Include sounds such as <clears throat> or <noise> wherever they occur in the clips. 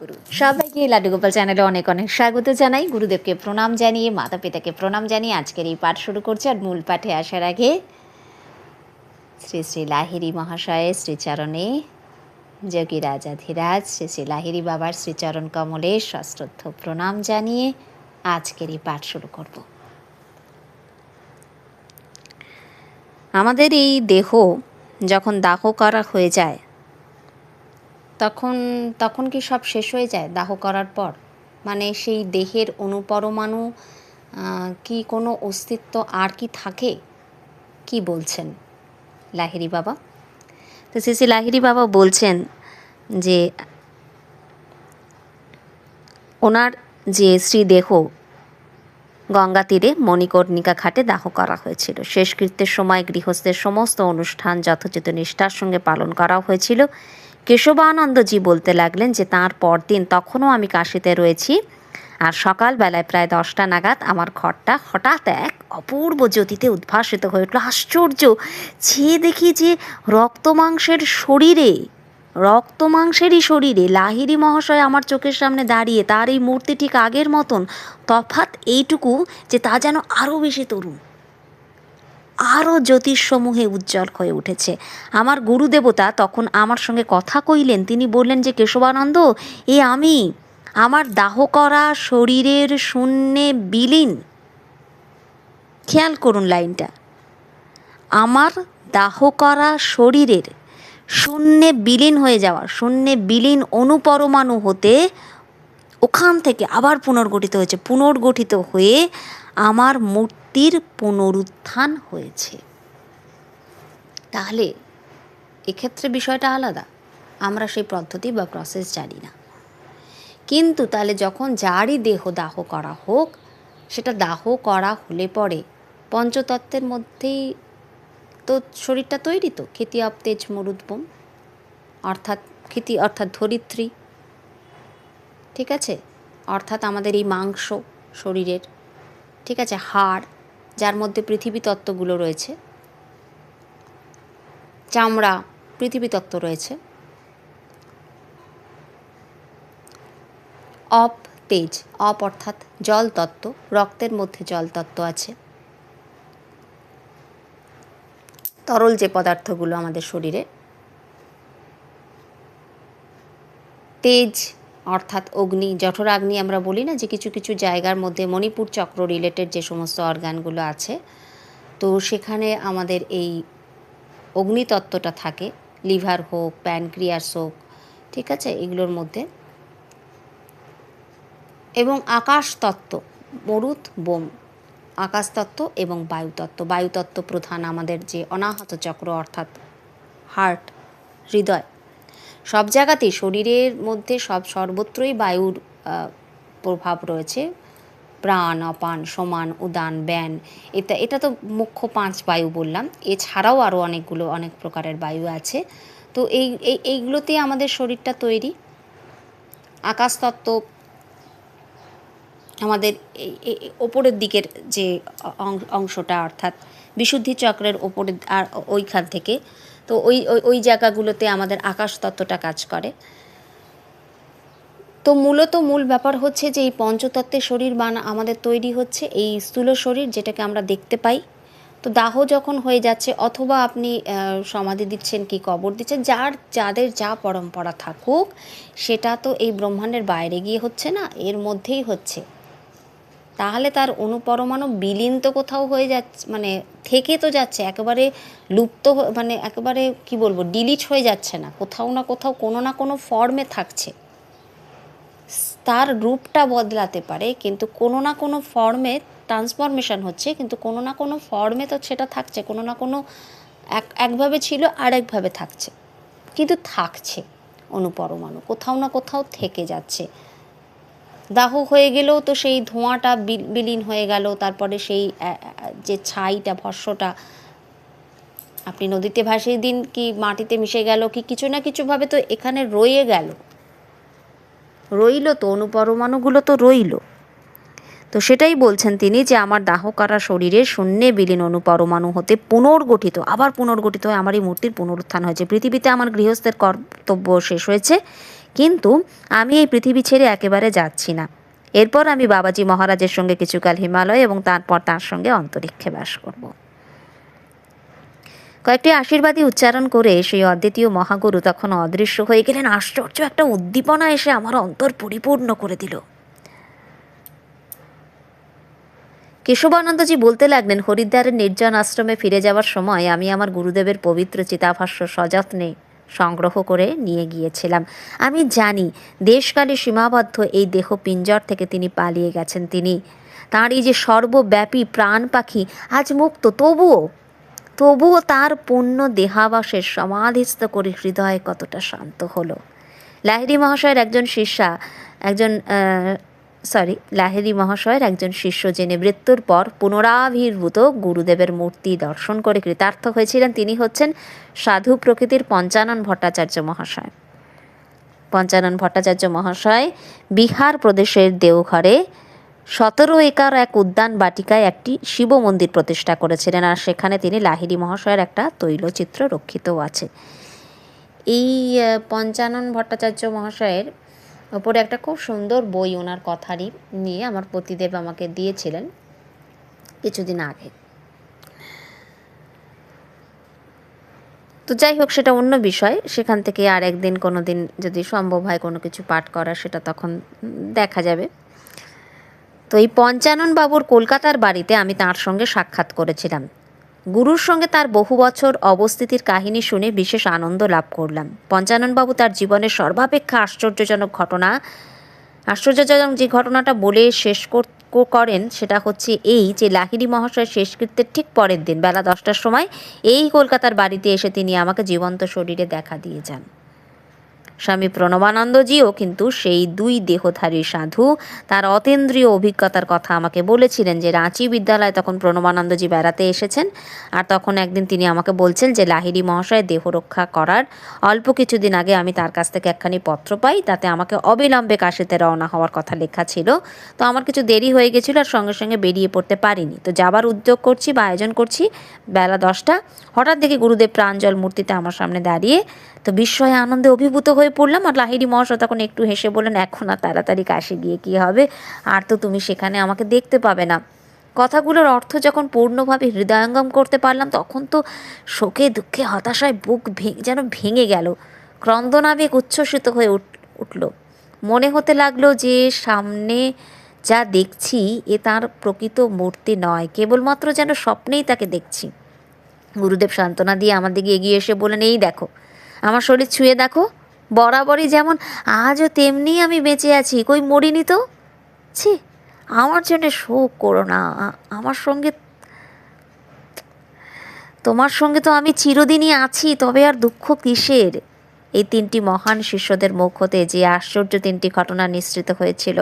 গুরু সবাইকে লাড্ডু গোপাল চ্যানেলে অনেক অনেক স্বাগত জানাই। গুরুদেবকে প্রণাম জানিয়ে মাতা পিতাকে প্রণাম জানিয়ে আজকের এই পাঠ শুরু করছি আর মূল পাঠে আসার আগে শ্রী শ্রী লাহিরি মহাশয়ের শ্রীচরণে যোগী রাজাধিরাজ, শ্রী শ্রী লাহিরি বাবার শ্রীচরণ কমলে সশ্রদ্ধ প্রণাম জানিয়ে আজকের এই পাঠ শুরু করব। আমাদের এই দেহ যখন দাহ করা হয়ে যায় তখন তখন কি সব শেষ হয়ে যায় দাহ করার পর? মানে সেই দেহের অনুপরমাণু কি কোনো অস্তিত্ব আর কি থাকে? কি বলছেন লাহিরি বাবা? তো শ্রী লাহিরি বাবা বলছেন যে, ওনার যে শ্রীদেহ গঙ্গা তীরে মণিকর্ণিকা ঘাটে দাহ করা হয়েছিল। শেষকৃত্যের সময় গৃহস্থের সমস্ত অনুষ্ঠান যথোচিত নিষ্ঠার সঙ্গে পালন করা হয়েছিল। কেশবানন্দজি বলতে লাগলেন যে, তার পরদিন তখনও আমি কাশিতে রয়েছি আর সকালবেলায় প্রায় দশটা নাগাদ আমার ঘরটা হঠাৎ এক অপূর্ব জ্যোতিতে উদ্ভাসিত হয়ে উঠল। আশ্চর্য! চেয়ে দেখি যে, রক্তমাংসের শরীরে রক্ত মাংসেরই শরীরে লাহিরি মহাশয় আমার চোখের সামনে দাঁড়িয়ে তার এই মূর্তি ঠিক আগের মতন তফাৎ এইটুকু যে, তা যেন আরও বেশি তরুণ। আরও জ্যোতিষসমূহে উজ্জ্বল হয়ে উঠেছে। আমার গুরুদেবতা তখন আমার সঙ্গে কথা কইলেন। তিনি বললেন যে, কেশবানন্দ, এ আমি, আমার দাহ করা শরীরের শূন্যে বিলীন। খেয়াল করুন লাইনটা। আমার দাহ করা শরীরের শূন্যে বিলীন হয়ে যাওয়া, শূন্যে বিলীন অনুপরমাণু হতে ওখান থেকে আবার পুনর্গঠিত হয়েছে। পুনর্গঠিত হয়ে আমার মূর্তির পুনরুত্থান হয়েছে। তাহলে এক্ষেত্রে বিষয়টা আলাদা। আমরা সেই পদ্ধতি বা প্রসেস জানি না। কিন্তু তাহলে যখন যারই দেহ দাহ করা হোক, সেটা দাহ করা হলে পরে পঞ্চতত্ত্বের মধ্যেই তো শরীরটা তৈরি তো খ্যাতি অব তেজ মরুদ্বম অর্থাৎ খ্যাতি অর্থাৎ ধরিত্রী। ঠিক আছে? অর্থাৎ আমাদের এই মাংস শরীরের ঠিক আছে, হাড়, যার মধ্যে পৃথিবী তত্ত্বগুলো রয়েছে। চামড়া, পৃথিবী তত্ত্ব রয়েছে। অপ তেজ, অপ অর্থাৎ জল তত্ত্ব, রক্তের মধ্যে জল তত্ত্ব আছে। তরল যে পদার্থগুলো আমাদের শরীরে। তেজ অর্থাৎ অগ্নি জঠরাগ্নি আমরা বলি না, যে কিছু কিছু জায়গার মধ্যে মণিপুর চক্র রিলেটেড যে সমস্ত অর্গানগুলো আছে। তো সেখানে আমাদের এই অগ্নিতত্ত্বটা থাকে, লিভার হোক, প্যানক্রিয়াস হোক, ঠিক আছে? এগুলোর মধ্যে। এবং আকাশ তত্ত্ব, মরুত বোম আকাশতত্ত্ব এবং বায়ুতত্ত্ব বায়ুতত্ত্ব প্রধান আমাদের যে অনাহত চক্র অর্থাৎ হার্ট হৃদয়। সব জায়গাতেই শরীরের মধ্যে সব সর্বত্রই বায়ুর প্রভাব রয়েছে। প্রাণ, অপান, সমান, উদান, ব্যান, এটা এটা তো মুখ্য পাঁচ বায়ু বললাম। এছাড়াও আরও অনেকগুলো, অনেক প্রকারের বায়ু আছে। তো এই এই, এইগুলোতে আমাদের শরীরটা তৈরি। আকাশতত্ত্ব আমাদের ওপরের দিকের যে অংশটা অর্থাৎ বিশুদ্ধি চক্রের ওপরে আর ওইখান থেকে তো ওই, ওই- জায়গাগুলোতে আমাদের আকাশ তত্ত্বটা কাজ করে। তো মূলত মূল ব্যাপার হচ্ছে যে এই পঞ্চতত্ত্বের শরীর বানা, আমাদের তৈরি হচ্ছে এই স্থূল শরীর যেটাকে আমরা দেখতে পাই। তো দাহ যখন হয়ে যাচ্ছে অথবা আপনি সমাধি দিচ্ছেন কি কবর দিচ্ছেন, যার, যাদের যা পরম্পরা থাকুক, সেটা তো এই ব্রহ্মাণ্ডের বাইরে গিয়ে হচ্ছে না, এর মধ্যেই হচ্ছে। তাহলে তার অনুপরমাণু বিলীন তো কোথাও হয়ে যাচ্ছে মানে থেকে তো যাচ্ছে, একেবারে লুপ্ত মানে একেবারে কি বলব ডিলিট হয়ে যাচ্ছে না, কোথাও না কোথাও কোনো না কোনো ফর্মে থাকছে। তার রূপটা বদলাতে পারে, কিন্তু কোনো না কোনো ফর্মে ট্রান্সফরমেশন হচ্ছে, কিন্তু কোনো না কোনো ফর্মে তো সেটা থাকছে, কোনো না কোনো এক, একভাবে ছিল আর একভাবে থাকছে। কিন্তু থাকছে অনুপরমাণু, কোথাও না কোথাও থেকে যাচ্ছে। দাহ হয়ে গেলেও তো সেই ধোঁয়াটা বিল- বিলীন হয়ে গেল। তারপরে সেই যে ছাইটা ভস্যটা আপনি নদীতে ভাসিয়ে দিন কি মাটিতে মিশে গেল কি কিছু না কিছুভাবে তো এখানে রয়ে গেল। রইল তো, অনুপরমাণুগুলো তো রইল। তো সেটাই বলছেন তিনি যে আমার দাহ করা শরীরে শূন্যে বিলীন অনুপরমাণু হতে পুনর্গঠিত, আবার পুনর্গঠিত হয়ে আমার এই মূর্তির পুনরুত্থান হয়েছে। পৃথিবীতে আমার গৃহস্থের কর্তব্য শেষ হয়েছে। কিন্তু আমি এই পৃথিবী ছেড়ে একেবারে যাচ্ছি না। এরপর আমি বাবাজি মহারাজের সঙ্গে কিছুকাল হিমালয় এবং তারপর তার সঙ্গে অন্তরিক্ষে বাস করব। কয়েকটি আশীর্বাদী উচ্চারণ করে সেই অদ্বিতীয় মহাগুরু তখন অদৃশ্য হয়ে গেলেন। আশ্চর্য একটা উদ্দীপনা এসে আমার অন্তর পরিপূর্ণ করে দিল। কেশবানন্দজি বলতে লাগলেন, হরিদ্বারের নির্জন আশ্রমে ফিরে যাওয়ার সময় আমি আমার গুরুদেবের পবিত্র চিতাভাষ্য সযত্নে সংগ্রহ করে নিয়ে গিয়েছিলাম। আমি জানি, দেশকালে সীমাবদ্ধ এই দেহ পিঞ্জর থেকে তিনি পালিয়ে গেছেন তিনি। তাঁর এই যে সর্বব্যাপী প্রাণ পাখি, আজ মুক্ত, তবুও তবুও তার পূর্ণ দেহাবাসের সমাধিস্থ করে হৃদয় কতটা শান্ত হলো। লাহিড়ী মহাশয়ের একজন শিষ্যা, একজন সরি লাহিড়ী মহাশয়ের একজন শিষ্য জেনে মৃত্যুর পর পুনরাবির্ভূত গুরুদেবের মূর্তি দর্শন করে কৃতার্থ হয়েছিলেন, তিনি হচ্ছেন সাধু প্রকৃতির পঞ্চানন ভট্টাচার্য মহাশয়। পঞ্চানন ভট্টাচার্য মহাশয় বিহার প্রদেশের দেওঘরে সতেরো একর এক উদ্যান বাটিকায় একটি শিব মন্দির প্রতিষ্ঠা করেছিলেন আর সেখানে তিনি লাহিড়ী মহাশয়ের একটা তৈলচিত্র রক্ষিতও আছে। এই পঞ্চানন ভট্টাচার্য মহাশয়ের ওপরে একটা খুব সুন্দর বই ওনার কথারই নিয়ে আমার পতিদেব আমাকে দিয়েছিলেন কিছুদিন আগে। তো যাই হোক, সেটা অন্য বিষয়। সেখান থেকে আর একদিন কোনো দিন যদি সম্ভব হয় কোনো কিছু পাঠ করা, সেটা তখন দেখা যাবে। তো এই পঞ্চানন বাবুর কলকাতার বাড়িতে আমি তার সঙ্গে সাক্ষাৎ করেছিলাম। গুরুর সঙ্গে তার বহু বছর অবস্থিতির কাহিনী শুনে বিশেষ আনন্দ লাভ করলাম। পঞ্চাননবাবু তার জীবনের সর্বাপেক্ষা আশ্চর্যজনক ঘটনা, আশ্চর্যজনক যে ঘটনাটা বলে শেষ করেন সেটা হচ্ছে এই যে লাহিড়ী মহাশয় শেষকৃত্যের ঠিক পরের দিন বেলা দশটার সময় এই কলকাতার বাড়িতে এসে তিনি আমাকে জীবন্ত শরীরে দেখা দিয়ে যান। স্বামী প্রণবানন্দজিও কিন্তু সেই দুই দেহধারী সাধু। তার অতীন্দ্রিয় অভিজ্ঞতার কথা আমাকে বলেছিলেন যে রাঁচি বিদ্যালয়ে তখন প্রণবানন্দজি বেড়াতে এসেছেন। আর তখন একদিন তিনি আমাকে বলছেন যে, লাহিড়ী মহাশয়, দেহ রক্ষা করার অল্প কিছুদিন আগে আমি তার কাছ থেকে একখানি পত্র পাই। তাতে আমাকে অবিলম্বে কাশিতে রওনা হওয়ার কথা লেখা ছিল। তো আমার কিছু দেরি হয়ে গেছিল আর সঙ্গে সঙ্গে বেরিয়ে পড়তে পারিনি। তো যাবার উদ্যোগ করছি বা আয়োজন করছি বেলা দশটা। হঠাৎ দেখি গুরুদেব প্রাঞ্জল মূর্তিতে আমার সামনে দাঁড়িয়ে তো বিস্ময়ে আনন্দে অভিভূত হয়ে পড়লাম আর লাহিড়ী মহাশয় তখন একটু হেসে বললেন, এখন আর তাড়াতাড়ি কাশি গিয়ে কী হবে? আর তো তুমি সেখানে আমাকে দেখতে পাবে না। কথাগুলোর অর্থ যখন পূর্ণভাবে হৃদয়ঙ্গম করতে পারলাম, তখন তো শোকে দুঃখে হতাশায় বুক যেন ভেঙে গেল। ক্রন্দনাবেগ উচ্ছ্বসিত হয়ে উঠ, উঠল। মনে হতে লাগল যে সামনে যা দেখছি, এ তার প্রকৃত মূর্তি নয়। কেবলমাত্র যেন স্বপ্নেই তাকে দেখছি। গুরুদেব সান্ত্বনা দিয়ে আমার দিকে এগিয়ে এসে বলেন এই দেখো আমার শরীর ছুঁয়ে দেখো। বরাবরই যেমন আজও তেমনি আমি বেঁচে আছি। কই মরিনি তো? ছি, আমার জন্য শোক করো না। আমার সঙ্গে তোমার সঙ্গে তো আমি চিরদিনই আছি, তবে আর দুঃখ কিসের? এই তিনটি মহান শিষ্যদের মুখ হতে যে আশ্চর্য তিনটি ঘটনা নিঃসৃত হয়েছিল।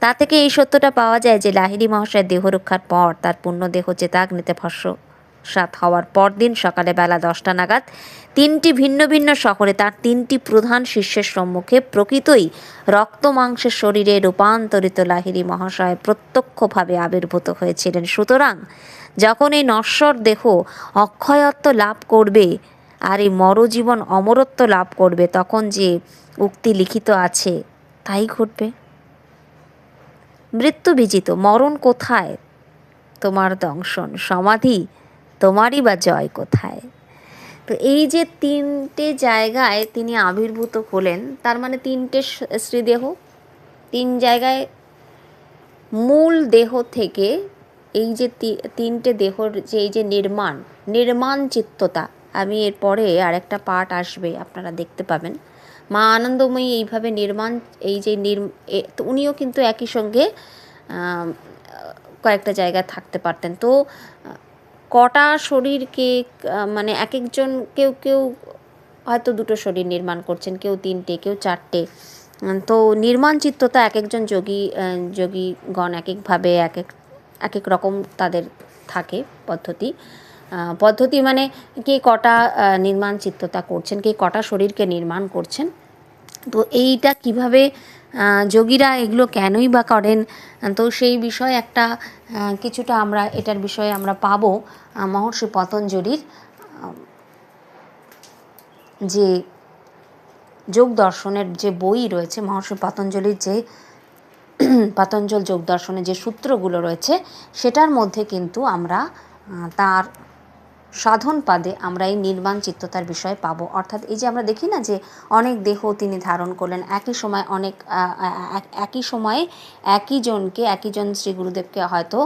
তা থেকে এই সত্যটা পাওয়া যায় যে লাহিড়ী মহাশয়ের দেহ রক্ষার পর তার পূর্ণ দেহ চেতাগ্নিতে ভস্য সাত হওয়ার পরদিন সকালে বেলা দশটা নাগাদ তিনটি ভিন্ন ভিন্ন শহরে তার তিনটি প্রধান শিষ্যের সম্মুখে প্রকৃতই রক্ত মাংসের শরীরে রূপান্তরিত লাহিড়ী মহাশয় প্রত্যক্ষভাবে আবির্ভূত হয়েছিলেন। সুতরাং যখন এই নশ্বর দেহ অক্ষয়ত্ব লাভ করবে আর এই মরজীবন অমরত্ব লাভ করবে, তখন যে উক্তি লিখিত আছে তাই ঘটবে। মৃত্যু বিজিত, মরণ কোথায়? তোমার দংশন, সমাধি তোমারই বা জয় কোথায়? তো এই যে তিনটে জায়গায় তিনি আবির্ভূত হলেন, তার মানে তিনটে শ্রীদেহ তিন জায়গায় মূল দেহ থেকে এই যে তিনটে দেহর যে, এই যে নির্মাণ নির্মাণ চিত্ততা, আমি এরপরে আরেকটা পার্ট আসবে, আপনারা দেখতে পাবেন। মা আনন্দময়ী এইভাবে নির্মাণ, এই যে নির উনিও কিন্তু একই সঙ্গে কয়েকটা জায়গায় থাকতে পারতেন। তো কটা শরীরকে মানে এক একজন কেউ কেউ হয়তো দুটো শরীর নির্মাণ করছেন, কেউ তিনটে, কেউ চারটে। তো নির্মাণ চিত্ততা এক একজন যোগী যোগীগণ এক একভাবে এক এক এক এক রকম তাদের থাকে পদ্ধতি। পদ্ধতি মানে কে কটা নির্মাণ চিত্ততা করছেন, কে কটা শরীরকে নির্মাণ করছেন। তো এইটা কীভাবে যোগীরা এগুলো কেনই বা করেন? তো সেই বিষয়ে একটা কিছুটা আমরা এটার বিষয়ে আমরা পাব মহর্ষি পতঞ্জলির যে যোগ দর্শনের যে বই রয়েছে, মহর্ষি পতঞ্জলির যে <clears throat> পতঞ্জল যোগ দর্শনের যে সূত্রগুলো রয়েছে, সেটার মধ্যে কিন্তু আমরা তার সাধন পাদে আমরা এই নির্মাণ চিত্ততার বিষয় পাবো। অর্থাৎ এই যে আমরা দেখি না যে অনেক দেহ তিনি ধারণ করলেন, একই সময় অনেক একই সময়ে একই জনকে, একই জন শ্রী গুরুদেবকে হয়তো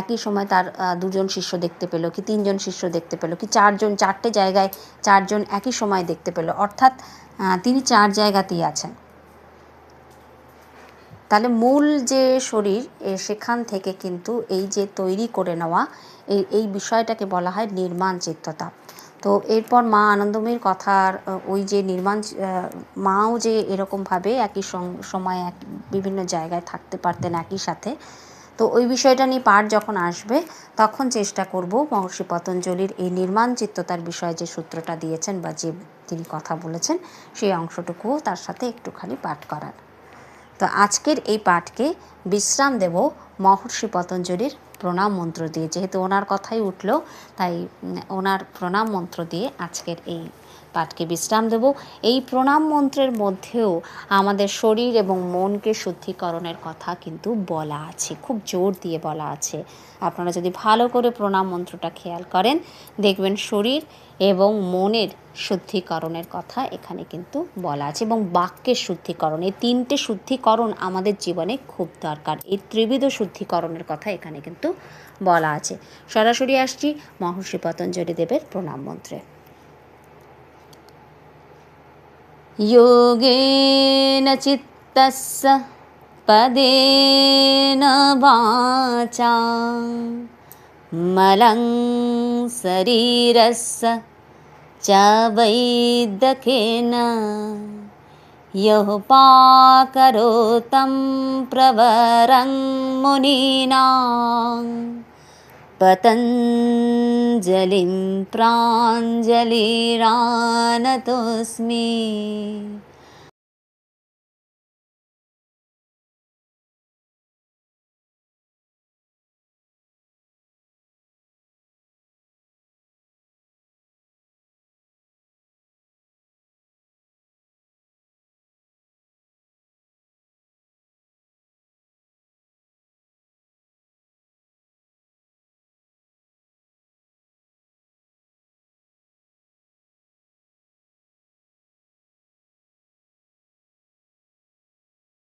একই সময় তার দুজন শিষ্য দেখতে পেল, কি তিনজন শিষ্য দেখতে পেল, কি চারজন, চারটে জায়গায় চারজন একই সময় দেখতে পেল। অর্থাৎ তিনি চার জায়গাতেই আছেন। তাহলে মূল যে শরীর সেখান থেকে কিন্তু এই যে তৈরি করে নেওয়া এই এই বিষয়টাকে বলা হয় নির্মাণ চিত্ততা তো এরপর মা আনন্দময়ীর কথার ওই যে নির্মাণ মাও যে এরকমভাবে একই সময় এক, বিভিন্ন জায়গায় থাকতে পারতেন একই সাথে। তো ওই বিষয়টা নিয়ে পাঠ যখন আসবে, তখন চেষ্টা করব মহর্ষি পতঞ্জলির এই নির্মাণ চিত্ততার বিষয়ে যে সূত্রটা দিয়েছেন বা যে তিনি কথা বলেছেন, সেই অংশটুকুও তার সাথে একটুখানি পাঠ করার। তো আজকের এই পাঠকে বিশ্রাম দেব মহর্ষি পতঞ্জলির প্রণাম মন্ত্র দিয়ে, যেহেতু ওনার কথাই উঠল, তাই ওনার প্রণাম মন্ত্র দিয়ে আজকের এই পাঠকে বিশ্রাম দেব। এই প্রণাম মন্ত্রের মধ্যেও আমাদের শরীর এবং মনকে শুদ্ধিকরণের কথা কিন্তু বলা আছে, খুব জোর দিয়ে বলা আছে। আপনারা যদি ভালো করে প্রণাম মন্ত্রটা খেয়াল করেন, দেখবেন শরীর এবং মনের শুদ্ধিকরণের কথা এখানে কিন্তু বলা আছে এবং বাক্যের শুদ্ধিকরণ, এই তিনটে শুদ্ধিকরণ আমাদের জীবনে খুব দরকার। এই ত্রিবিধ শুদ্ধিকরণের কথা এখানে কিন্তু বলা আছে সরাসরি আসছি মহর্ষি পতঞ্জলি দেবের প্রণাম মন্ত্রে योगेन चित्तस्य पदेन वाचा मलं शरीरस्य च वैद्यकेन यः पाकरोतं प्रवरं मुनीनां पतञ्जलिं प्राञ्जलिरानतोऽस्मि